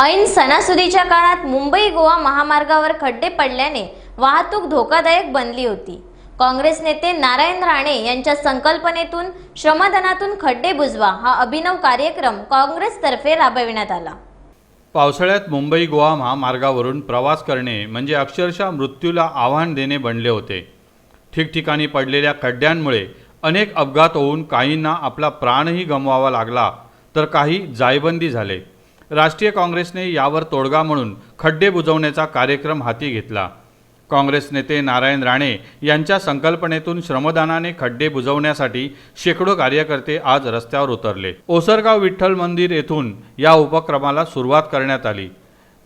ऐन सणासुदीच्या काळात मुंबई गोवा महामार्गावर खड्डे पडल्याने वाहतूक धोकादायक बनली होती. काँग्रेस नेते नारायण राणे यांच्या संकल्पनेतून श्रमधनातून खड्डे बुजवा हा अभिनव कार्यक्रम काँग्रेसतर्फे राबविण्यात आला. पावसाळ्यात मुंबई गोवा महामार्गावरून प्रवास करणे म्हणजे अक्षरशः मृत्यूला आव्हान देणे बनले होते. ठिकठिकाणी पडलेल्या खड्ड्यांमुळे अनेक अपघात होऊन काहींना आपला प्राणही गमवावा लागला तर काही जायबंदी झाले. राष्ट्रीय काँग्रेसने यावर तोडगा म्हणून खड्डे बुजवण्याचा कार्यक्रम हाती घेतला. काँग्रेस नेते नारायण राणे यांच्या संकल्पनेतून श्रमदानाने खड्डे बुजवण्यासाठी शेकडो कार्यकर्ते आज रस्त्यावर उतरले. ओसरगाव विठ्ठल मंदिर येथून या उपक्रमाला सुरुवात करण्यात आली.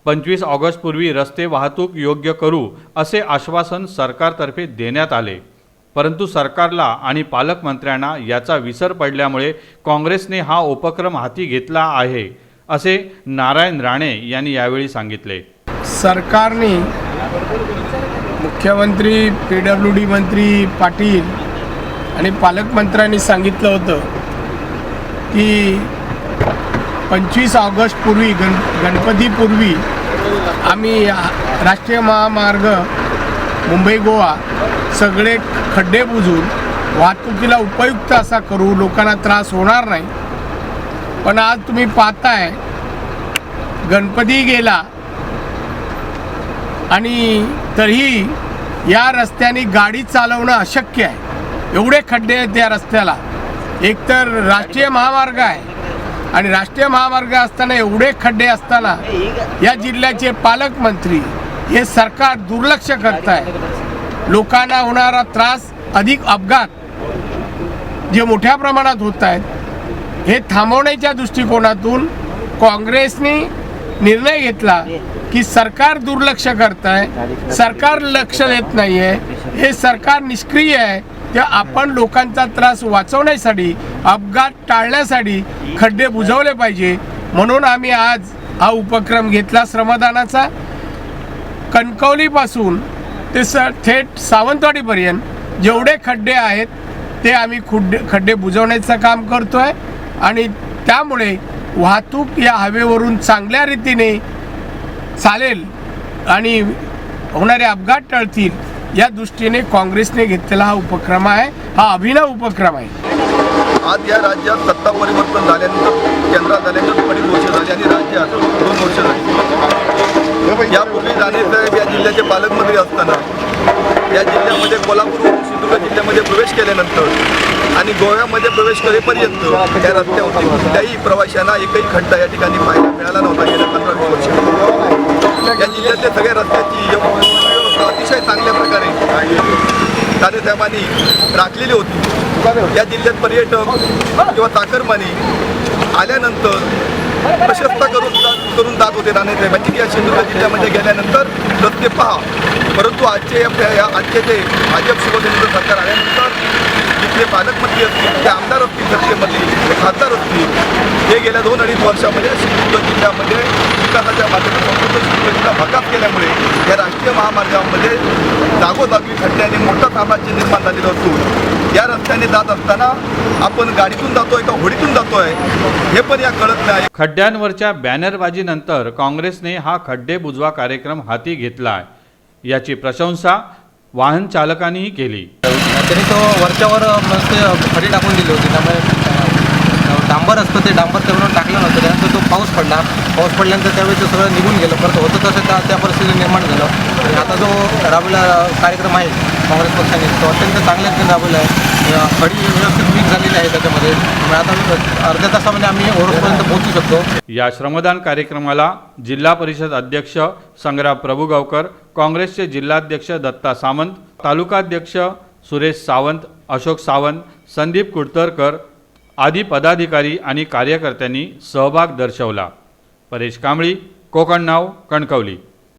पंचवीस ऑगस्टपूर्वी रस्ते वाहतूक योग्य करू असे आश्वासन सरकारतर्फे देण्यात आले. परंतु सरकारला आणि पालकमंत्र्यांना याचा विसर पडल्यामुळे काँग्रेसने हा उपक्रम हाती घेतला आहे. असे नारायण राणे यांनी यावेळी सांगितले. सरकारने मुख्यमंत्री पी डब्ल्यू डी मंत्री पाटील आणि पालकमंत्र्यांनी सांगितलं होतं की पंचवीस ऑगस्टपूर्वी गण गणपतीपूर्वी आम्ही राष्ट्रीय महामार्ग मुंबई गोवा सगळे खड्डे बुजून वाहतुकीला उपयुक्त असा करू लोकांना त्रास होणार नाही. पण आज तुम्ही पाहताय गणपती गेला आणि तरीही या रस्त्याने गाडी चालवणं अशक्य आहे. एवढे खड्डे आहेत या रस्त्याला. एकतर राष्ट्रीय महामार्ग आहे आणि राष्ट्रीय महामार्ग असताना एवढे खड्डे असताना या जिल्ह्याचे पालकमंत्री हे सरकार दुर्लक्ष करत आहे लोकांना होणारा त्रास अधिक अपघात जे मोठ्या प्रमाणात होत आहेत हे थांबवण्याच्या दृष्टिकोनातून काँग्रेसने निर्णय घेतला की सरकार दुर्लक्ष करत आहे सरकार लक्ष देत नाही आहे हे सरकार निष्क्रिय आहे ते आपण लोकांचा त्रास वाचवण्यासाठी अपघात टाळण्यासाठी खड्डे बुजवले पाहिजे. म्हणून आम्ही आज हा उपक्रम घेतला श्रमदानाचा. कणकवलीपासून ते स थेट सावंतवाडीपर्यंत जेवढे खड्डे आहेत ते आम्ही खुड्डे खड्डे बुजवण्याचं काम करतो आहे आणि त्यामुळे वाहतूक या हवेवरून चांगल्या रीतीने चालेल आणि होणारे अपघात टळतील या दृष्टीने काँग्रेसने घेतलेला हा उपक्रम आहे. हा अभिनव उपक्रम आहे. आज या राज्यात सत्ता परिवर्तन झाल्यानंतर केंद्रात झाल्यानंतर अडीच वर्ष झाली आणि राज्यात दोन वर्ष झाली. यापूर्वी राणे साहेब या जिल्ह्याचे पालकमंत्री असताना या जिल्ह्यामध्ये कोल्हापूर सिंधुदुर्ग जिल्ह्यामध्ये प्रवेश केल्यानंतर आणि गोव्यामध्ये प्रवेश करेपर्यंत त्या रस्त्यावरती कुठल्याही प्रवाशांना एकही खड्डा या ठिकाणी पाहायला मिळाला नव्हता गेल्या पंधरा वीस वर्ष या जिल्ह्यातल्या सगळ्या रस्त्याची व्यवस्था अतिशय चांगल्या प्रकारे साहेबांनी राखलेली होती. या जिल्ह्यात पर्यटक किंवा चाकरमानी आल्यानंतर प्रशस्त करून करून जात होते राणेसाहेबांची की या सिंधुदुर्ग जिल्ह्यामध्ये गेल्यानंतर रस्ते पहा. परंतु आजचे या- या आजचे जे भाजप शिवसेनेचं सरकार आल्यानंतर जिथले पालकमंत्री असतील ते आमदार असतील सत्तेमध्ये खासदार असतील हे गेल्या दोन अडीच वर्षामध्ये सिंधुदुर्ग जिल्ह्यामध्ये विकासाच्या माध्यमातून संपूर्ण सिंधुदुर्ग भकास केल्यामुळे या राष्ट्रीय महामार्गामध्ये जागोजागी खड्ड्याने मोठा साम्राज्य निर्माण झालेलं असून या रस्त्याने जात असताना आपण गाडीतून जातोय का होडीतून जातोय हे पण या कळत नाही. खड्ड्यांवरच्या बॅनरबाजीनंतर काँग्रेसने हा खड्डे बुजवा कार्यक्रम हाती घेतला याची प्रशंसा वाहन चालकांनीही केली. त्यांनी तो वरच्यावर मस्त खडी टाकून दिली होती. त्यामुळे डांबर असतं ते डांबर तेवढं टाकलं नव्हतं. त्यानंतर तो पाऊस पडला. पाऊस पडल्यानंतर त्यावेळी ते सगळं निघून गेलं. परत होतं तसं त्या त्या परिस्थिती निर्माण झालं. आणि आता जो राबवला कार्यक्रम आहे काँग्रेस पक्षाने तो अत्यंत चांगल्या रीतीने राबवला आहे. खडी व्यवस्थित मिक्स झालेली आहे त्याच्यामध्ये. आता अर्ध्या तासामध्ये आम्ही ओरोसपर्यंत पोहोचू शकतो. या श्रमदान कार्यक्रमाला जिल्हा परिषद अध्यक्ष संग्राम प्रभुगावकर काँग्रेसचे जिल्हाध्यक्ष दत्ता सामंत तालुकाध्यक्ष सुरेश सावंत अशोक सावंत संदीप कुडतरकर आदी पदाधिकारी आणि कार्यकर्त्यांनी सहभाग दर्शवला. परेश कांबळी कोकण नाव कणकवली.